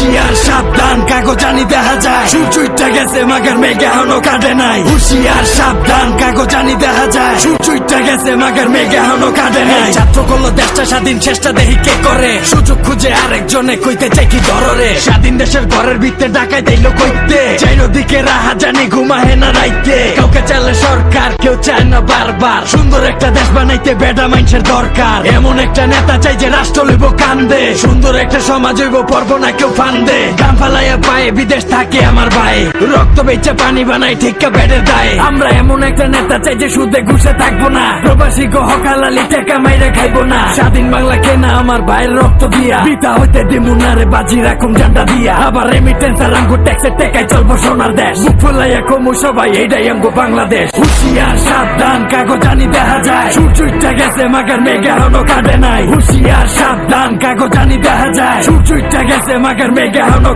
হুশিয়ার, সাবধান, কাগজানি দেখা যায়। সূর্যটা গেছে মাগার মেঘে এখনও কাটে নাই। হুশিয়ার, সাবধান, কাগজানি দেখা যায়। সূর্যটা গেছে মাগার মেঘে এখনও কাটে নাই। ছাত্র করল দেশটা, স্বাধীন চেষ্টা দেখি কে করে। সুযোগ খুঁজে আরেকজনে কইতে চাই কি ধররে। স্বাধীন দেশের ঘরের ভিতরে ডাকাই দিল কইতে। চাইর দিকে রাহা জানি ঘুমাহে না রাইতে। কাউকে চাইলে সরকার কেউ চায় না বারবার। সুন্দর একটা দেশ বানাইতে বেডা মানুষের দরকার। এমন একটা নেতা চাই যে রাষ্ট্র লইব কান্দে। সুন্দর একটা সমাজ হইব, পর্ব না কেউ ফান্দে। গাম ফালাইয়া পায়ে বিদেশ থাকে আমার ভাই। রক্ত বেচে পানি বানাই ঠিকা বেডের দায়। আমরা এমন একটা নেতা চাই যে সুদে ঘুষে থাকব না। প্রবাসী গো হকালালি টাকা মাইরে খাইবো না। স্বাধীন বাংলা কেনা আমার ভাইয়ের রক্ত দিয়া। বিতা হইতে দিমু না রে বাজি রাখুম জানটা দিয়া। আবার রেমিটেন্স আর আঙ্গু ট্যাক্সের টেকায় চলবো সোনার দেশ। মুখ ফুলাইয়া কমু সবাই, এইটাই আমগো বাংলাদেশ। হুশিয়ার, সাবধান কাগজানি দেখা যায়। সূর্যটা গেছে, মাগার মেঘে এখনও কাটে নাই। হুশিয়ার, সাবধান কাগজানি দেখা যায়। সূর্যটা গেছে, মাগার মেঘে এখনও